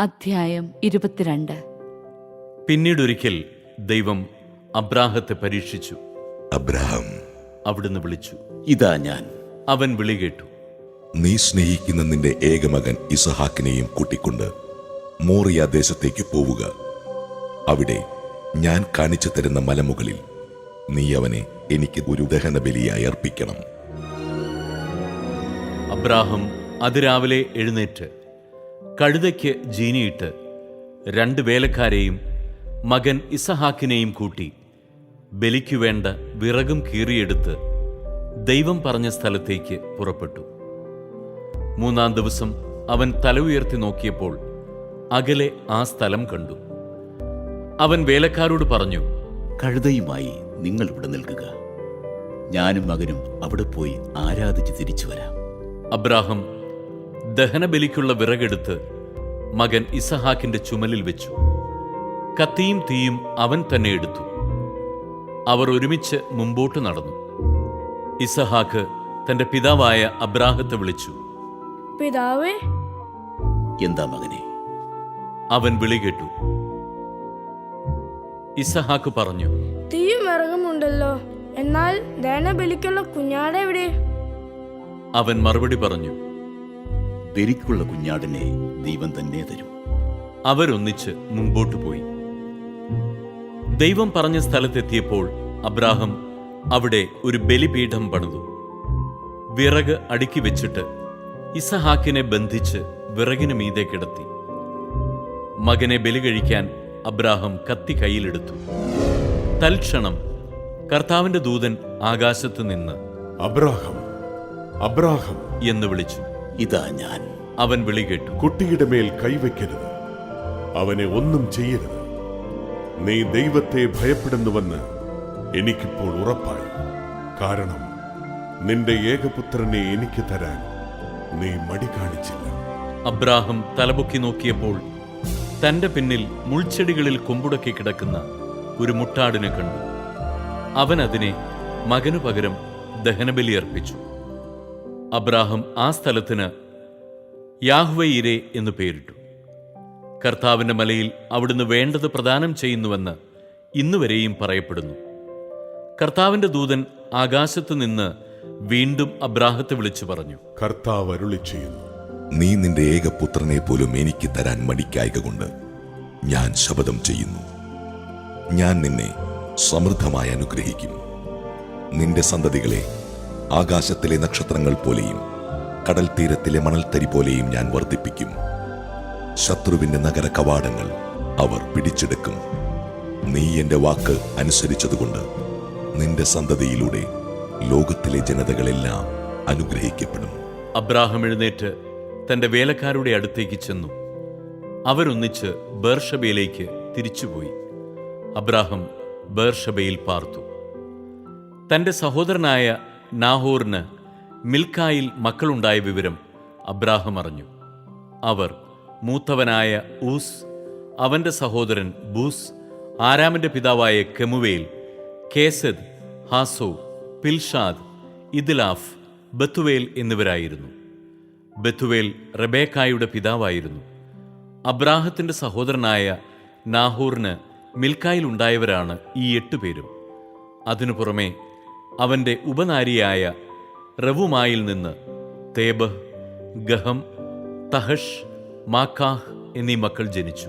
അധ്യായം ഇരുപത്തിരണ്ട്. പിന്നീടൊരിക്കൽ ദൈവം അബ്രാഹത്തെ പരീക്ഷിച്ചു. അബ്രഹാം അവിടുന്ന് വിളിച്ചു. ഇതാ ഞാൻ. അവൻ വിളി കേട്ടു. നീ സ്നേഹിക്കുന്ന നിന്റെ ഏകമകൻ ഇസഹാക്കിനെയും കൂട്ടിക്കൊണ്ട് മോറിയ ദേശത്തേക്ക് പോവുക. അവിടെ ഞാൻ കാണിച്ചു തരുന്ന മലമുകളിൽ നീ അവനെ എനിക്ക് ഒരു ദഹനബലിയായി അർപ്പിക്കണം. അബ്രാഹം അതിരാവിലെ എഴുന്നേറ്റ് കഴുതയ്ക്ക് ജീനിയിട്ട് രണ്ട് വേലക്കാരെയും മകൻ ഇസഹാക്കിനെയും കൂട്ടി ബലിക്കു വേണ്ട വിറകും കീറിയെടുത്ത് ദൈവം പറഞ്ഞ സ്ഥലത്തേക്ക് പുറപ്പെട്ടു. മൂന്നാം ദിവസം അവൻ തല ഉയർത്തി നോക്കിയപ്പോൾ അകലെ ആ സ്ഥലം കണ്ടു. അവൻ വേലക്കാരോട് പറഞ്ഞു കഴുതയുമായി നിങ്ങൾ ഇവിടെ നിൽക്കുക. ഞാനും മകനും അവിടെ പോയി ആരാധിച്ച് തിരിച്ചു വരാം. അബ്രാഹം ദഹനബലിക്കുള്ള വിറകെടുത്ത് മകൻ ഇസഹാക്കിന്റെ ചുമലിൽ വെച്ചു. കത്തിയും തീയും അവൻ തന്നെ എടുത്തു. അവർ ഒരുമിച്ച് മുമ്പോട്ട് നടന്നു. ഇസഹാക്ക് തന്റെ പിതാവായ അബ്രാഹത്തെ വിളിച്ചു. പിതാവേ? എന്താ മകനെ? അവൻ വിളി കേട്ടു. ഇസഹാക്ക് പറഞ്ഞു തീയും വിറകുമുണ്ടല്ലോ എന്നാൽ ദഹനബലിക്കുള്ള കുഞ്ഞാടെ എവിടെ അവൻ മറുപടി പറഞ്ഞു ബലിക്കുള്ള കുഞ്ഞാടിനെ ദൈവം തന്നെ തരും. അവരൊന്നിച്ച് മുമ്പോട്ട് പോയി. ദൈവം പറഞ്ഞ സ്ഥലത്തെത്തിയപ്പോൾ അബ്രാഹം അവിടെ ഒരു ബലിപീഠം പണിതു. വിറക് അടുക്കി വെച്ചിട്ട് ഇസഹാക്കിനെ ബന്ധിച്ച് വിറകിന് മീതെ കിടത്തി. മകനെ ബലി കഴിക്കാൻ അബ്രാഹം കത്തി കയ്യിലെടുത്തു. തൽക്ഷണം കർത്താവിന്റെ ദൂതൻ ആകാശത്ത് നിന്ന് അബ്രാഹം അബ്രാഹം എന്ന് വിളിച്ചു. ഇതാ ഞാൻ. അവൻ വിളി കേട്ടു. കുട്ടിയുടെ മേൽ കൈവയ്ക്കരുത്. അവനെ ഒന്നും ചെയ്യരുത്. നീ ദൈവത്തെ ഭയപ്പെടുന്നുവെന്ന് എനിക്കിപ്പോൾ ഉറപ്പായി. കാരണം നിന്റെ ഏകപുത്രനെ എനിക്ക് തരാൻ നീ മടി കാണിച്ചില്ല. അബ്രാഹം തലപൊക്കി നോക്കിയപ്പോൾ തന്റെ പിന്നിൽ മുൾച്ചെടികളിൽ കൊമ്പുടക്കി കിടക്കുന്ന ഒരു മുട്ടാടിനെ കണ്ടു. അവൻ അതിനെ മകനു പകരം ദഹനബലി അർപ്പിച്ചു. അബ്രാഹം ആ സ്ഥലത്തിന് യാഹ്വയിരെ എന്നു പേരിട്ടു. കർത്താവിന്റെ മലയിൽ അവിടുന്ന് വേണ്ടത് പ്രദാനം ചെയ്യുന്നുവെന്ന് ഇന്നുവരെയും പറയപ്പെടുന്നു. കർത്താവിന്റെ ദൂതൻ ആകാശത്ത് നിന്ന് വീണ്ടും അബ്രാഹത്തെ വിളിച്ചു പറഞ്ഞു. കർത്താവ് അരുളി ചെയ്യുന്നു നീ നിന്റെ ഏകപുത്രനെ പോലും എനിക്ക് തരാൻ മടിക്കായക കൊണ്ട് ഞാൻ ശപഥം ചെയ്യുന്നു. ഞാൻ നിന്നെ സമൃദ്ധമായി അനുഗ്രഹിക്കും. നിന്റെ സന്തതികളെ ആകാശത്തിലെ നക്ഷത്രങ്ങൾ പോലെയും കടൽ തീരത്തിലെ മണൽത്തരി പോലെയും ഞാൻ വർദ്ധിപ്പിക്കും. ശത്രുവിന്റെ നഗര കവാടങ്ങൾ അവർ പിടിച്ചെടുക്കും. നീ എന്റെ വാക്ക് അനുസരിച്ചതുകൊണ്ട് നിന്റെ സന്തതിയിലൂടെ ലോകത്തിലെ ജനതകളെല്ലാം അനുഗ്രഹിക്കപ്പെടും. അബ്രാഹം എഴുന്നേറ്റ് തന്റെ വേലക്കാരുടെ അടുത്തേക്ക് ചെന്നു. അവരൊന്നിച്ച് ബേർഷബയിലേക്ക് തിരിച്ചുപോയി. അബ്രാഹം ബേർഷബയിൽ പാർത്തു. തന്റെ സഹോദരനായ നാഹോറിന് മിൽക്കായിൽ മക്കളുണ്ടായ വിവരം അബ്രാഹം അറിഞ്ഞു. അവർ മൂത്തവനായ ഊസ് അവന്റെ സഹോദരൻ ബൂസ് ആരാമിന്റെ പിതാവായ കെമുവേൽ കേസദ് ഹാസോ പിൽഷാദ് ഇദ്ലാഫ് ബത്തുവേൽ എന്നിവരായിരുന്നു. ബത്തുവേൽ റബേക്കായുടെ പിതാവായിരുന്നു. അബ്രാഹത്തിന്റെ സഹോദരനായ നാഹൂറിന് മിൽക്കായിൽ ഉണ്ടായവരാണ് ഈ എട്ടുപേരും. അതിനു പുറമെ അവന്റെ ഉപനാരിയായ റവുമായിൽ നിന്ന് തേബഹ് ഗഹം തഹഷ് മാക്കാഹ് എന്നീ മക്കൾ ജനിച്ചു.